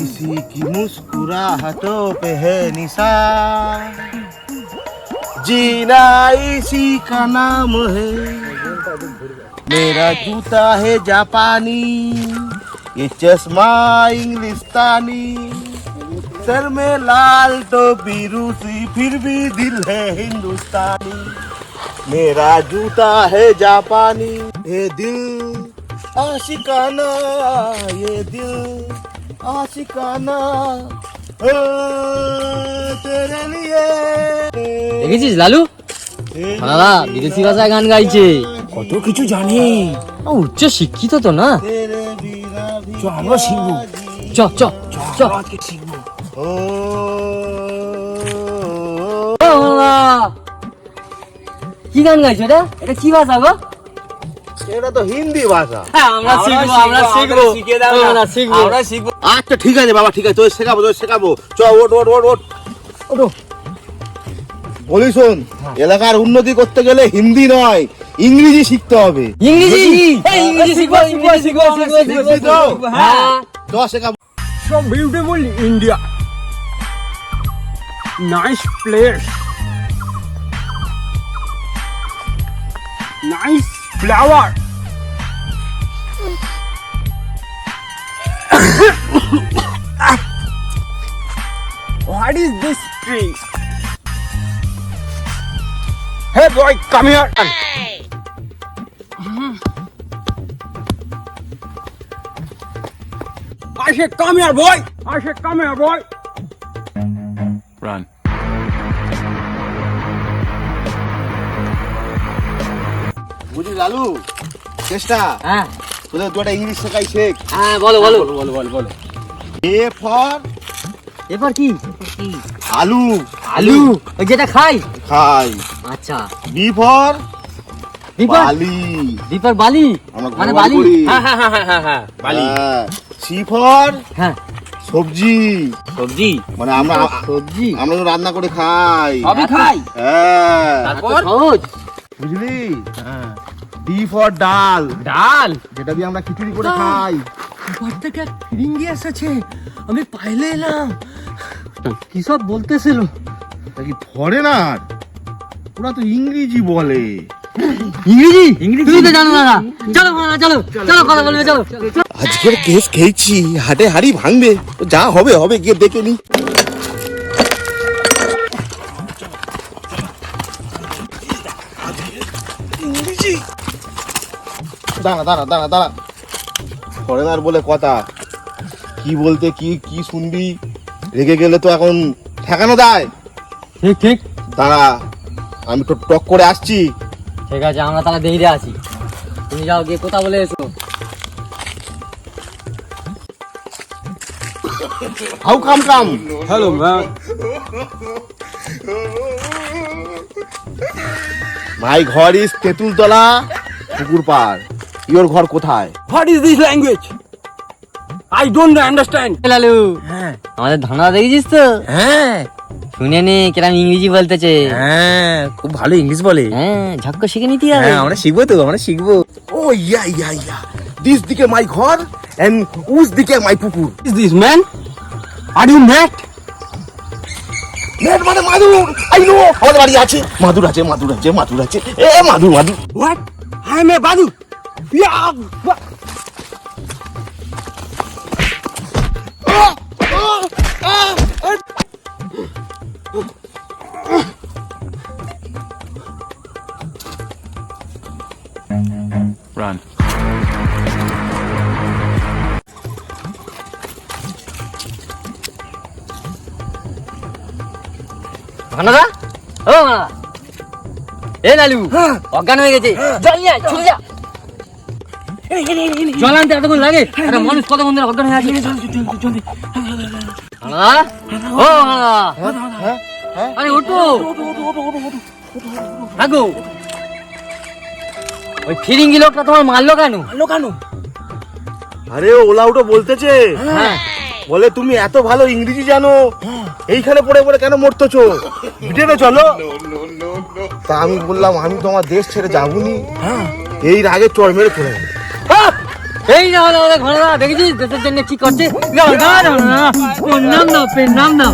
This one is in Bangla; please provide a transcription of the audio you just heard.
किसी की मुस्कुराहटों पे है निशान। जीना इसी का नाम है। मेरा जूता है जापानी, ये चश्मा इंग्लिस्तानी। सर में लाल टोपी रूसी फिर भी दिल है हिंदुस्तानी। मेरा जूता है जापानी, ये दिल आशिकाना ये दिल आशिकाना ओ, तेरे लिए দেখেছিস লালু দাদা বিদেশি ভাষায় গান গাইছে কত কিছু জানে ও, উচ্চ শিক্ষিত তো না तेरे बिना भी চ আমরা শিখবো চ চ চ আজকে শিখবো ओ, ও, বাবা। কি গান গাইছো এটা এটা কি ভাষা গো এটা তো হিন্দি ভাষা। আমরা শিখব আমরা শিখব। শিখে দাও আমরা শিখব। আমরা শিখব। আচ্ছা ঠিক আছে বাবা ঠিক আছে তোর শেখাবো তোর শেখাবো। চ ওট ওট ওট। বলি শোন এলাকার উন্নতি করতে গেলে হিন্দি নয় ইংরেজি শিখতে হবে। ইংরেজি? ইংরেজি শিখব ইংরেজি শিখব শিখব শিখবি তো? হ্যাঁ। চ শেখাবো। Beautiful India. Nice place. Nice flower. Is this tree? Hey boy, come here. I said, come here, boy. I said, come here, boy. Run. বুঝলি লালু চেষ্টা হ্যাঁ তোদের একটা ইংলিশ শেখাই শেখ হ্যাঁ বলো বলো বলো বলো বলো এ ফর এবার কি? আলু। আলু। ওই যেটা খাই? খাই। আচ্ছা। বি ফর বালি। দীপক বালি? আমরা মানে বালি হ্যাঁ হ্যাঁ হ্যাঁ হ্যাঁ হ্যাঁ বালি। হ্যাঁ। সি ফর হ্যাঁ। সবজি? সবজি? মানে আমরা সবজি? আমরা তো রান্না করে খাই। সবই খাই? হ্যাঁ। তারপর সহজ। বুঝলি? ডি ফর ডাল। ডাল? যেটা দিয়ে আমরা খিচুড়ি করে খাই। থেকে ফিরিঙ্গি এসেছে। আমি পাইলে এলাম। কি সব বলতেছিল? তা কি ফরেনার ওরা তো ইংরেজি বলে। ইংরেজি? ইংরেজি। তুমি তো জানো না চলো চলো চলো কথা বলবে চলো। আজকের কেস খেয়েছি হাটে হাড়ি ভাঙবে। যা হবে হবে গিয়ে দেখে নি। দাঁড়া দাঁড়া দাঁড়া দাঁড়া। ফরেনার বলে কথা। কি বলতে কি কি শুনবি? রেগে গেলে তো এখন ঠেকানো দেয় ঠিক ঠিক। দাঁড়া আমি তো টক করে আসছি। ঠিক আছে আমরা তাহলে দেরিতে আছি। তুমি যাও গিয়ে কথা বলে এসো। How come come. Hello ma'am my ghar is Tentultala pukur par your ghar কোথায়? What is this language I don't understand এ লালু হ্যাঁ। আমাদের ধানা দেখেছিস তো? হ্যাঁ। শুনে নি কিরম ইংরেজি বলতেছে। হ্যাঁ খুব ভালো ইংলিশ বলে। হ্যাঁ ঝক্ক শিখে নিতে হবে। হ্যাঁ আমরা শিখব তো আমরা শিখব। ও ইয়া ইয়া ইয়া। দিস দিকে মাই ঘর এন্ড উস দিকে my pukur. Is this man are you mat net মানে মাদুর। আই নো আমাদের বাড়ি আছে। মাদুর আছে মাদুর আছে মাদুর আছে। এ মাদুর মাদুর। হোয়াট আই এম এ বাদু ইয়া Run. ভানাদা ও ভানাদা এ লালু, অজ্ঞান হয়ে গেছে। জল নিয়ে ছুটে যা। জল আনতে এতক্ষণ লাগে? মানুষ কতক্ষণ ধরে অজ্ঞান হয়ে আছে? ও আরে ওঠো। থাকো ওই ফিরিঙ্গি লোকটা তোমার মারলো কেন? লোকানো আরে ওলা উটো বলতেছে। হ্যাঁ। বলে তুমি এত ভালো ইংরেজি জানো। এইখানে পড়ে পড়ে কেন মরতেছো? ব্রিটেনে চলো। তা আমি বললাম আমি তোমার দেশ ছেড়ে যাবনি। এই রাগে চড় মেরে চলে গেল এই না হলো ঘরে দেখেছিস? দেশের জন্য কি করছে নাম পেন নাম দাও